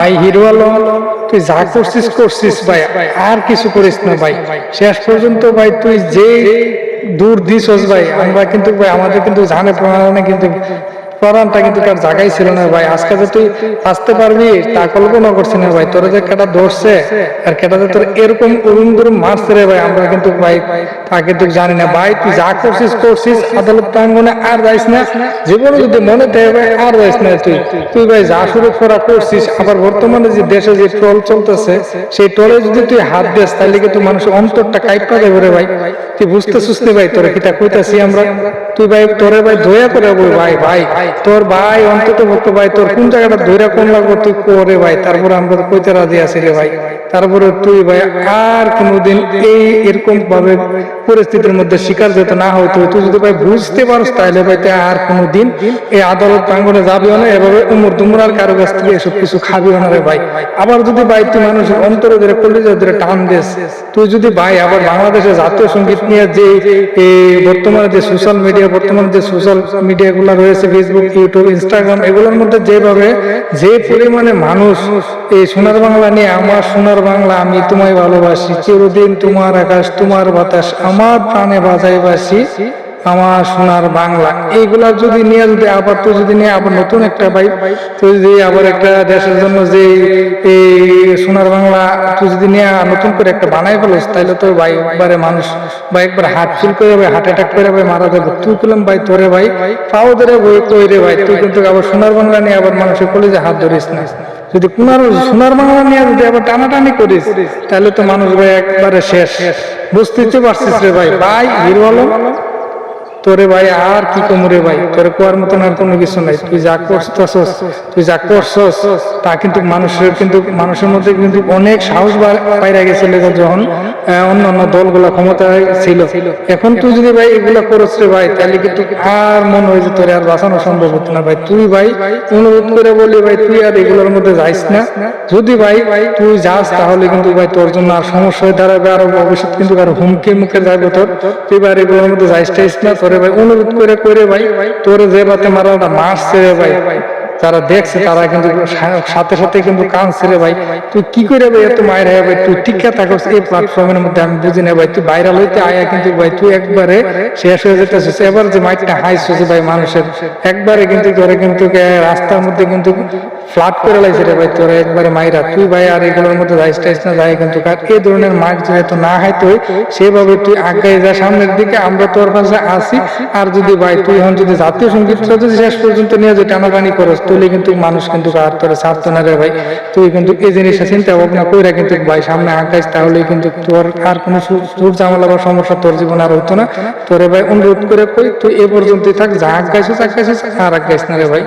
ভাই, হিরো আলম, তুই যা করছিস করছিস ভাই, আর কিছু করিস না ভাই। শেষ পর্যন্ত ভাই, তুই যে দূর দিছস ভাই, আমরা কিন্তু ভাই, আমাদের কিন্তু জানে প্রণালী কিন্তু প্রমাণটা কিন্তু তার জায়গায় ছিল না ভাই। আজকে যে তুই আসতে পারবি, তা কল্পনা করছি না ভাই। তোর যে কেটা ধরছে, আর কেটা তোর এরকম অরুণ ধরুন মারছে রে ভাই, আমরা কিন্তু ভাই তা কিন্তু জানি না। ভাই, তুই যা করছিস করছিস, আদালত প্রাঙ্গনে আর যাইস না। জীবনে যদি মনে থাকে ভাই, আর যাইস না তুই। তুই ভাই যা শুরু করা করছিস, আবার বর্তমানে যে দেশে যে ট্রল চলতেছে, সেই ট্রলে যদি তুই হাত দিস তাহলে কিন্তু মানুষের অন্তরটা কাইপা দেবে রে ভাই। তুই বুঝতেছিস নি ভাই, তোরা কিটা কইতাছি আমরা? তুই ভাই, তোরে ভাই দয়া করে ভাই ভাই। তোর ভাই অন্তত ভক্ত ভাই, তোর কোন জায়গাটা ধৈরা কোন লাগবো তুই করে ভাই? তারপরে আমরা কইতে রাজি আছি রে ভাই। তারপরে তুই ভাই, আর কোনোদিন এই এরকম ভাবে পরিস্থিতির মধ্যে শিকার যেতে না হইতো তুই যদি ভাই বুঝতে পারস তাহলে ভাই তুই আর কোনোদিন এই আদালত প্রাঙ্গনে যাবিও না, এভাবে উমর দুমরার কারও কাছ থেকে এসব কিছু খাবিও না রে ভাই। আবার যদি ভাই তুই মানুষের অন্তরে ধরে কলেজে ধরে টান দেস, তুই যদি ভাই আবার বাংলাদেশের জাতীয় সংগীত নিয়ে যে এই বর্তমানে যে সোশ্যাল মিডিয়া বর্তমানে যে সোশ্যাল মিডিয়া গুলো রয়েছে ফেসবুক ইউটিউব ইনস্টাগ্রাম এগুলোর মধ্যে যেভাবে যে পরিমাণে মানুষ এই সোনার বাংলা নিয়ে আমার সোনার বাংলা আমি তোমায় ভালোবাসি, চিরদিন তোমার আকাশ, তোমার বাতাস, আমার প্রাণে বাজাইবাসি, আমার সোনার বাংলা। এইগুলা যদি নিয়ে যদি আবার তুই যদি নিয়ে আবার নতুন একটা ভাই, তুই যদি আবার একটা দেশের জন্য যে এই সোনার বাংলা তুই যদি নিয়ে নতুন করে একটা বানাই ফেলিস তাহলে তো ভাই একবারে মানুষ বা একবার হার্ট ফিল করে ভাই, হার্ট অ্যাটাক করে ভাই, মারা যাবে। তুই পেলাম ভাই, তোরে ভাই, পাও ধরে বই কই রে ভাই? তুই কিন্তু আবার সোনার বাংলা নিয়ে আবার মানুষের কলেজে হাত ধরিস না। যদি কুনার সোনার বাংলা নিয়ে যদি আবার টানাটানি করিস, তাহলে তো মানুষ ভাই একবারে শেষ। বুঝতেই তো পারছিস রে ভাই। ভাই, হিরো আলম, তোরে ভাই আর কি কমরে ভাই? তোরে কোয়ার মতন আর কোনো কিছু নাই। তুই যা করছস, তুই যা করছস, তা কিন্তু মানুষের কিন্তু মানুষের মধ্যে কিন্তু অনেক সাহস বাইরে গেছিল যখন অন্যান্য দলগুলো ক্ষমতায় ছিল। এখন তুই যদি ভাই এগুলা করছ রে ভাই, তাহলে কিন্তু আর মনে হয় যে তোরে আর বাঁচানো সম্ভব হতো না ভাই। তুই ভাই অনুরোধ করে বলি ভাই, তুই আর এগুলোর মধ্যে যাইস না। যদি ভাই তুই যাস, তাহলে কিন্তু ভাই তোর জন্য আর সমস্যা হয়ে দাঁড়াবে, আর ভবিষ্যৎ কিন্তু আর হুমকির মুখে যাবে তোর। তুই ভাই এগুলোর মধ্যে যাইস টাইস না, তোরে ভাই অনুরোধ করে করে ভাই, তোরে যে রাতে মারাটা মারছে রে ভাই। যারা দেখছে তারা কিন্তু সাথে সাথে কিন্তু কাঁদছে রে ভাই। তুই কি করে ভাই এত মায়ের হয়ে ভাই? তুই টিকা থাকস এই প্ল্যাটফর্মের মধ্যে আমি বুঝি না ভাই। তুই ভাইরাল হইতে আয়া কিন্তু ভাই তুই একবারে শেষ হয়ে যেতেছিস। এবার যে মাইকটা হাইছিস ভাই মানুষের একবারে কিন্তু তোরে কিন্তু রাস্তার মধ্যে কিন্তু ফ্লাট করে লাইছে রে ভাই। তোরে একবারে মাইরা। তুই ভাই আর এগুলোর মধ্যে যাইস টাইস না যাই কিন্তু কার। এই ধরনের মাইক যেহেতু না হয় হয় সেভাবে তুই আগাই যা সামনের দিকে। আমরা তোর কাছে আসি আর যদি ভাই তুই এখন যদি জাতীয় সংগীত যদি শেষ পর্যন্ত নিয়ে যে টানাটানি করস তুই কিন্তু মানুষ কিন্তু আর তোরা ছাড়তো না রে ভাই। তুই কিন্তু এই জিনিসটা চিন্তা ভাবনা কইরা কিন্তু ভাই সামনে আঁকাইস তাহলে কিন্তু তোর আর কোনো সুর জামালা বা সমস্যা তোর জীবনে আর হতো না। তোরে ভাই অনুরোধ করে কই, তুই এ পর্যন্তই থাক, যা আঁকাইছিস আঁকাইছিস আর আঁকাইস না রে ভাই।